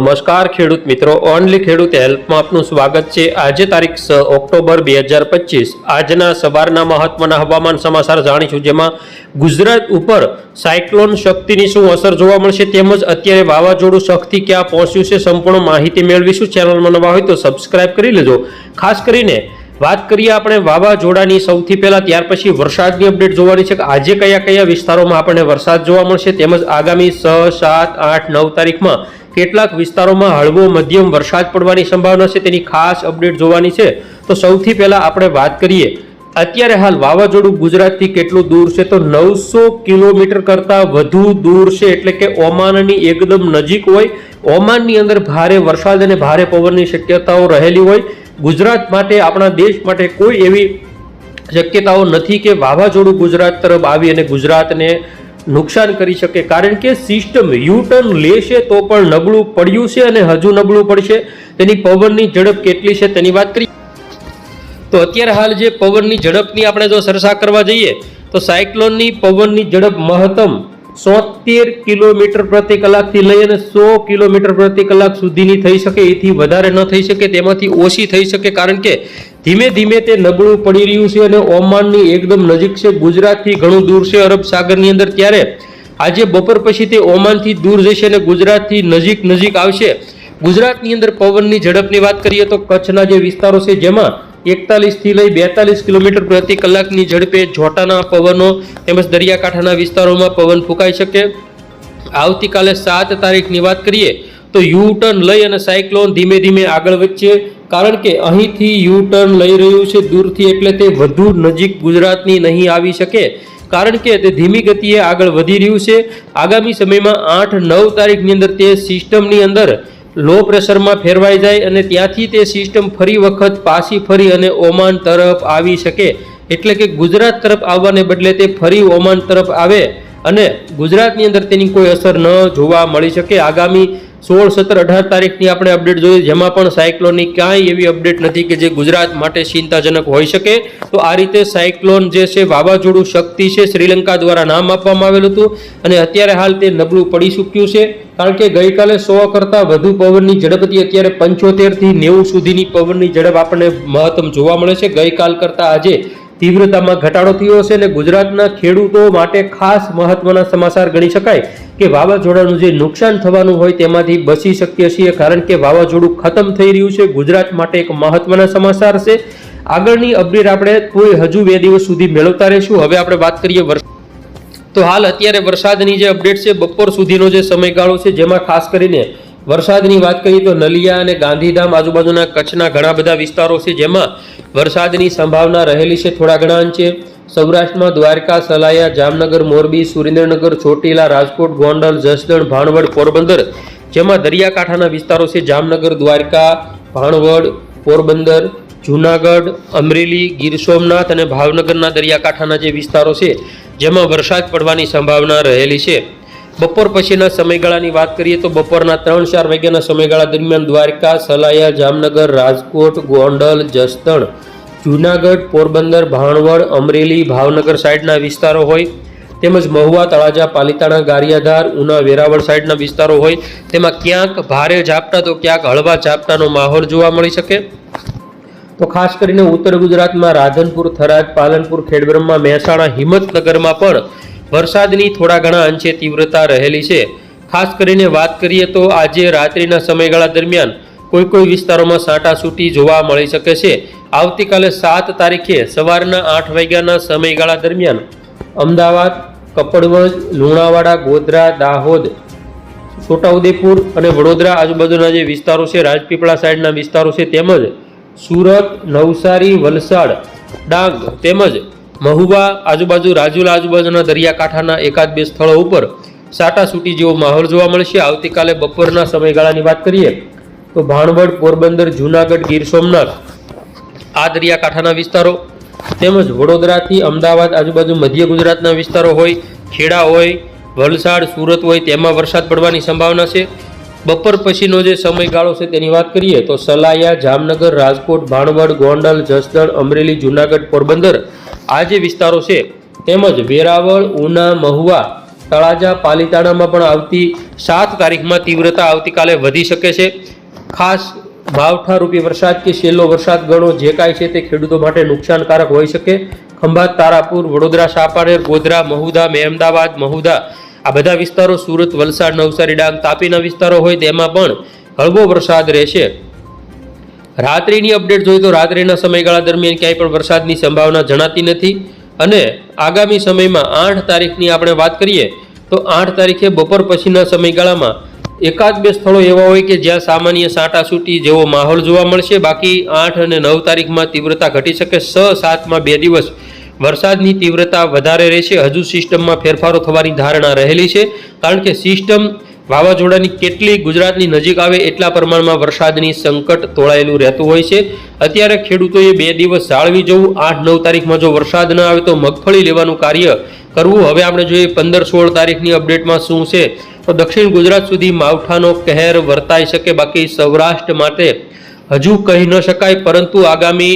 નમસ્કાર ખેડૂત મિત્રો. ઓનલી ખેડૂત હેલ્પમાં આપનું સ્વાગત છે. આજે તારીખ છ ઓક્ટોબર બે હજાર પચીસ. આજના સવારના મહત્વના હવામાન સમાચાર જાણીશું, જેમાં ગુજરાત ઉપર સાયક્લોન શક્તિની શું અસર જોવા મળશે તેમજ અત્યારે વાવાઝોડું શક્તિ ક્યાં પહોંચ્યું છે સંપૂર્ણ માહિતી મેળવીશું. ચેનલમાં નવા હોય તો સબસ્ક્રાઇબ કરી લેજો. ખાસ કરીને વાત કરીએ આપણે વાવાઝોડાની સૌથી પહેલાં, ત્યાર પછી વરસાદની અપડેટ જોવાની છે કે આજે કયા કયા વિસ્તારોમાં આપણને વરસાદ જોવા મળશે તેમજ આગામી છ, સાત, આઠ, નવ તારીખમાં કેટલાક વિસ્તારોમાં હળવો મધ્યમ વરસાદ પડવાની સંભાવના છે. તેની ખાસ અપડેટ જોવાની છે. તો સૌથી પહેલાં આપણે વાત કરીએ, અત્યારે હાલ વાવાઝોડું ગુજરાતથી કેટલું દૂર છે? તો નવસો કિલોમીટર કરતાં વધુ દૂર છે. એટલે કે ઓમાનની એકદમ નજીક હોય. ઓમાનની અંદર ભારે વરસાદ અને ભારે પવનની શક્યતાઓ રહેલી હોય. ગુજરાત માટે, આપણા દેશ માટે કોઈ એવી શક્યતાઓ નથી કે વાવાઝોડું ગુજરાત તરફ આવી અને ગુજરાતને નુકસાન કરી શકે. કારણ કે સિસ્ટમ યુટર્ન લેશે તો પણ નબળું પડ્યું છે અને હજુ નબળું પડશે. તેની પવનની ઝડપ કેટલી છે તેની વાત કરી તો અત્યારે હાલ જે પવનની ઝડપની આપણે જો સરસા કરવા જઈએ, તો સાયક્લોનની પવનની ઝડપ મહત્તમ સોતેર કિલોમીટર પ્રતિ કલાકથી લઈ અને સો કિલોમીટર પ્રતિ કલાક સુધીની થઈ શકે. એથી વધારે ન થઈ શકે, તેમાંથી ઓછી થઈ શકે. કારણ કે ધીમે ધીમે તે નબળું પડી રહ્યું છે અને ઓમાનની એકદમ નજીક છે. ગુજરાતથી ઘણું દૂર છે અરબ સાગરની અંદર ત્યારે. આજે બપોર પછી તે ઓમાનથી દૂર જશે અને ગુજરાતથી નજીક નજીક આવશે. ગુજરાતની અંદર પવનની ઝડપની વાત કરીએ તો કચ્છના જે વિસ્તારો છે જેમાં એકતાલીસથી લઈ બેતાલીસ કિલોમીટર પ્રતિ કલાકની ઝડપે જોટાના પવનો તેમજ દરિયાકાંઠાના વિસ્તારોમાં પવન ફૂંકાઈ શકે. આવતીકાલે સાત તારીખની વાત કરીએ તો યુ ટર્ન લઈ અને સાયક્લોન ધીમે ધીમે આગળ વધશે. કારણ કે અહીંથી યુ ટર્ન લઈ રહ્યું છે દૂરથી એટલે તે વધુ નજીક ગુજરાતની નહીં આવી શકે. કારણ કે તે ધીમી ગતિએ આગળ વધી રહ્યું છે. આગામી સમયમાં આઠ નવ તારીખની અંદર તે સિસ્ટમની અંદર લો પ્રેશરમાં ફેરવાઈ જાય અને ત્યાંથી તે સિસ્ટમ ફરી વખત પાછી ફરી અને ઓમાન તરફ આવી શકે. એટલે કે ગુજરાત તરફ આવવાને બદલે તે ફરી ઓમાન તરફ આવે અને ગુજરાતની અંદર તેની કોઈ અસર ન જોવા મળી શકે. આગામી સોળ, સત્તર, અઢાર તારીખની આપણે અપડેટ જોઈએ, જેમાં પણ સાયક્લોનની ક્યાંય એવી અપડેટ નથી કે જે ગુજરાત માટે ચિંતાજનક હોઈ શકે. તો આ રીતે સાયક્લોન જે છે, વાવાઝોડું શક્તિ છે, શ્રીલંકા દ્વારા નામ આપવામાં આવેલું હતું અને અત્યારે હાલ તે નબળું પડી ચૂક્યું છે. કારણ કે ગઈકાલે સો કરતાં વધુ પવનની ઝડપ હતી, અત્યારે પંચોતેરથી નેવું સુધીની પવનની ઝડપ આપણને મહત્તમ જોવા મળે છે. ગઈકાલ કરતાં આજે તીવ્રતામાં ઘટાડો થયો છે અને ગુજરાતના ખેડૂતો માટે ખાસ મહત્વના સમાચાર ગણી શકાય કે વાવાઝોડાનું જે નુકસાન થવાનું હોય તેમાંથી બચી શકીએ છીએ, કારણ કે વાવાઝોડું ખતમ થઈ રહ્યું છે. ગુજરાત માટે એક મહત્વના સમાચાર છે. આગળની અપડેટ આપણે કોઈ હજુ બે દિવસ સુધી મેળવતા રહીશું. હવે આપણે વાત કરીએ તો હાલ અત્યારે વરસાદની જે અપડેટ છે, બપોર સુધીનો જે સમયગાળો છે, જેમાં ખાસ કરીને વરસાદની વાત કરીએ તો નલિયા અને ગાંધીધામ આજુબાજુના કચ્છના ઘણા બધા વિસ્તારો છે, જેમાં વરસાદની સંભાવના રહેલી છે થોડા ઘણા અંશે. સૌરાષ્ટ્રમાં દ્વારકા, સલાયા, જામનગર, મોરબી, સુરેન્દ્રનગર, ચોટીલા, રાજકોટ, ગોંડલ, જસદણ, ભાણવડ, પોરબંદર, જેમાં દરિયાકાંઠાના વિસ્તારો છે, જામનગર, દ્વારકા, ભાણવડ, પોરબંદર, જૂનાગઢ, અમરેલી, ગીર સોમનાથ અને ભાવનગરના દરિયાકાંઠાના જે વિસ્તારો છે, જેમાં વરસાદ પડવાની સંભાવના રહેલી છે. બપોર પછીના સમયગાળાની વાત કરીએ તો બપોરના ત્રણ ચાર વાગ્યાના સમયગાળા દરમિયાન દ્વારકા, સલાયા, જામનગર, રાજકોટ, ગોંડલ, જસદણ, જૂનાગઢ, પોરબંદર, ભાણવડ, અમરેલી, ભાવનગર સાઈડના વિસ્તારો હોય. તેમજ મહુવા, તળાજા, પાલિતાણા, ગારિયાધાર, ઉના, વેરાવળ સાઈડના વિસ્તારો હોય. તેમાં ક્યાંક ભારે ઝાપટા તો ક્યાંક હળવા ઝાપટાનો માહોલ જોવા મળી શકે. તો ખાસ કરીને ઉત્તર ગુજરાતમાં રાધનપુર, થરાદ, પાલનપુર, ખેડબ્રહ્મા, મહેસાણા, હિંમતનગરમાં પણ વરસાદની થોડા ઘણા અંશે તીવ્રતા રહેલી છે. ખાસ કરીને વાત કરીએ તો આજે રાત્રિના સમયગાળા દરમિયાન કોઈ કોઈ વિસ્તારોમાં સાંટાસૂટી જોવા મળી શકે છે. આવતીકાલે સાત તારીખે સવારના આઠ વાગ્યાના સમયગાળા દરમિયાન અમદાવાદ, કપડવંજ, લુણાવાડા, ગોધરા, દાહોદ, છોટાઉદેપુર અને વડોદરા આજુબાજુના જે વિસ્તારો છે, રાજપીપળા સાઈડના વિસ્તારો છે, તેમજ સુરત, નવસારી, વલસાડ, ડાંગ તેમજ મહુવા આજુબાજુ રાજુલા આજુબાજુના દરિયાકાંઠાના એકાદ બે સ્થળો ઉપર સાટાસૂટી જેવો માહોલ જોવા મળશે. આવતીકાલે બપોરના સમયગાળાની વાત કરીએ તો ભાણવડ, પોરબંદર, જૂનાગઢ, ગીર સોમનાથ આ દરિયાકાંઠાના વિસ્તારો તેમજ વડોદરાથી અમદાવાદ આજુબાજુ મધ્ય ગુજરાતના વિસ્તારો હોય, ખેડા હોય, વલસાડ, સુરત હોય તેમાં વરસાદ પડવાની સંભાવના છે. બપોર પછીનો જે સમયગાળો છે તેની વાત કરીએ તો સલાયા, જામનગર, રાજકોટ, ભાણવડ, ગોંડલ, જસદણ, અમરેલી, જૂનાગઢ, પોરબંદર આ જે વિસ્તારો છે, તેમજ વેરાવળ, ઉના, મહુવા, તળાજા, પાલીતાણામાં પણ આવતી સાત તારીખમાં તીવ્રતા આવતીકાલે વધી શકે છે. ખાસ માવઠારૂપી વરસાદ કે છેલ્લો વરસાદ ગણો જે કાંઈ છે તે ખેડૂતો માટે નુકસાનકારક હોઈ શકે. ખંભાત, તારાપુર, વડોદરા, સાપાનેર, ગોધરા, મહુદા મહેમદાવાદ મહુદા, આ બધા વિસ્તારો સુરત, વલસાડ, નવસારી, ડાંગ, તાપીના વિસ્તારો હોય તેમાં પણ હળવો વરસાદ રહેશે. રાત્રિની અપડેટ જોઈએ તો રાત્રિના સમયગાળા દરમિયાન ક્યાંય પણ વરસાદની સંભાવના જણાતી નથી. અને આગામી સમયમાં આઠ તારીખની આપણે વાત કરીએ તો આઠ તારીખે બપોર પછીના સમયગાળામાં એકાદ બે સ્થળો એવા હોય કે જ્યાં સામાન્ય સાંટાસૂટી જેવો માહોલ જોવા મળશે. બાકી આઠ અને નવ તારીખમાં તીવ્રતા ઘટી શકે. છ સાતમાં બે દિવસ વરસાદની તીવ્રતા વધારે રહેશે. હજુ સિસ્ટમમાં ફેરફારો થવાની ધારણા રહેલી છે. કારણ કે સિસ્ટમ વાવાઝોડાની કેટલી ગુજરાતની નજીક આવે એટલા પ્રમાણમાં વરસાદની સંકટ તોળાયેલું રહેતું હોય છે. અત્યારે ખેડૂતોએ બે દિવસ જાળવી જવું, આઠ નવ તારીખમાં જો વરસાદ ન આવે તો મગફળી લેવાનું કાર્ય કરવું. હવે આપણે જોઈએ પંદર સોળ તારીખની અપડેટમાં શું છે. તો દક્ષિણ ગુજરાત સુધી માવઠાનો કહેર વર્તાઈ શકે, બાકી સૌરાષ્ટ્ર માટે હજુ કહી ન શકાય, પરંતુ આગામી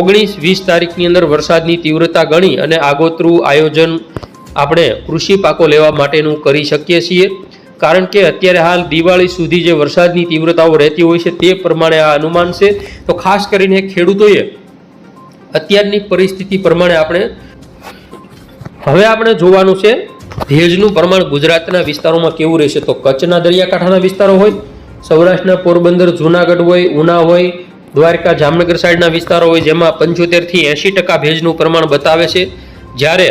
ઓગણીસ વીસ તારીખની અંદર વરસાદની તીવ્રતા ગણી અને આગોતરું આયોજન આપણે કૃષિ પાકો લેવા માટેનું કરી શકીએ છીએ. કારણ કે અત્યારે હાલ દિવાળી સુધી જે વરસાદની તીવ્રતાઓ રહેતી હોય છે તે પ્રમાણે આ અનુમાન છે. તો ખાસ કરીને ખેડૂતોએ અત્યારની પરિસ્થિતિ પ્રમાણે આપણે હવે આપણે જોવાનું છે ભેજનું પ્રમાણ ગુજરાતના વિસ્તારોમાં કેવું રહેશે. તો કચ્છના દરિયાકાંઠાના વિસ્તારો હોય, સૌરાષ્ટ્રના પોરબંદર, જૂનાગઢ હોય, ઉના હોય, દ્વારકા, જામનગર સાઈડના વિસ્તારો હોય, જેમાં પંચોતેરથી એંશી ટકા ભેજનું પ્રમાણ બતાવે છે. જ્યારે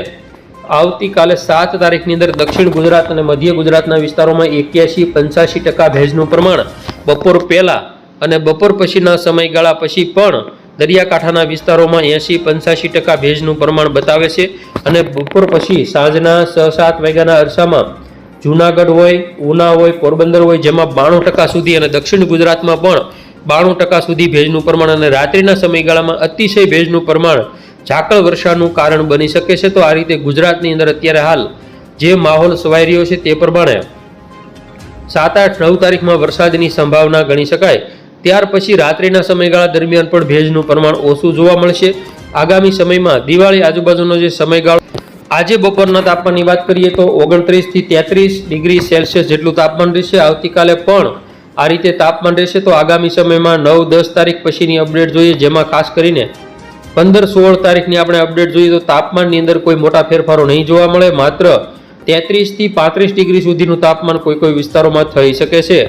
આવતીકાલે સાત તારીખની અંદર દક્ષિણ ગુજરાત અને મધ્ય ગુજરાતના વિસ્તારોમાં એક્યાસી, પંચ્યાસી ટકા ભેજનું પ્રમાણ બપોર પહેલાં અને બપોર પછીના સમયગાળા પછી પણ દરિયાકાંઠાના વિસ્તારોમાં એંશી પંચ્યાસી ટકા ભેજનું પ્રમાણ બતાવે છે અને બપોર પછી સાંજના છ સાત વાગ્યાના અરસામાં જૂનાગઢ હોય, ઉના હોય, પોરબંદર હોય, જેમાં બાણું ટકા સુધી અને દક્ષિણ ગુજરાતમાં પણ બાણું ટકા સુધી ભેજનું પ્રમાણ અને રાત્રિના સમયગાળામાં અતિશય ભેજનું પ્રમાણ ઝાકળ વર્ષાનું કારણ બની શકે છે તો આ રીતે ગુજરાતની અંદર અત્યારે હાલ જે માહોલ સવાઈ રહ્યો છે તે પ્રમાણે સાત આઠ નવ તારીખમાં વરસાદની સંભાવના ગણી શકાય. ત્યાર પછી રાત્રિના સમયગાળા દરમિયાન પણ ભેજનું પ્રમાણ ઓછું જોવા મળશે. આગામી સમયમાં દિવાળી આજુબાજુનો જે સમયગાળો, આજે બપોરના તાપમાનની વાત કરીએ તો ઓગણત્રીસથી તેત્રીસ ડિગ્રી સેલ્સિયસ જેટલું તાપમાન રહેશે. આવતીકાલે પણ આ રીતે તાપમાન રહેશે તો આગામી સમયમાં નવ દસ તારીખ પછીની અપડેટ જોઈએ, જેમાં ખાસ કરીને પંદર સોળ તારીખની આપણે અપડેટ જોઈએ તો તાપમાનની અંદર કોઈ મોટા ફેરફારો નહીં જોવા મળે. માત્ર તેત્રીસથી પાંત્રીસ ડિગ્રી સુધીનું તાપમાન કોઈ કોઈ વિસ્તારોમાં થઈ શકે છે.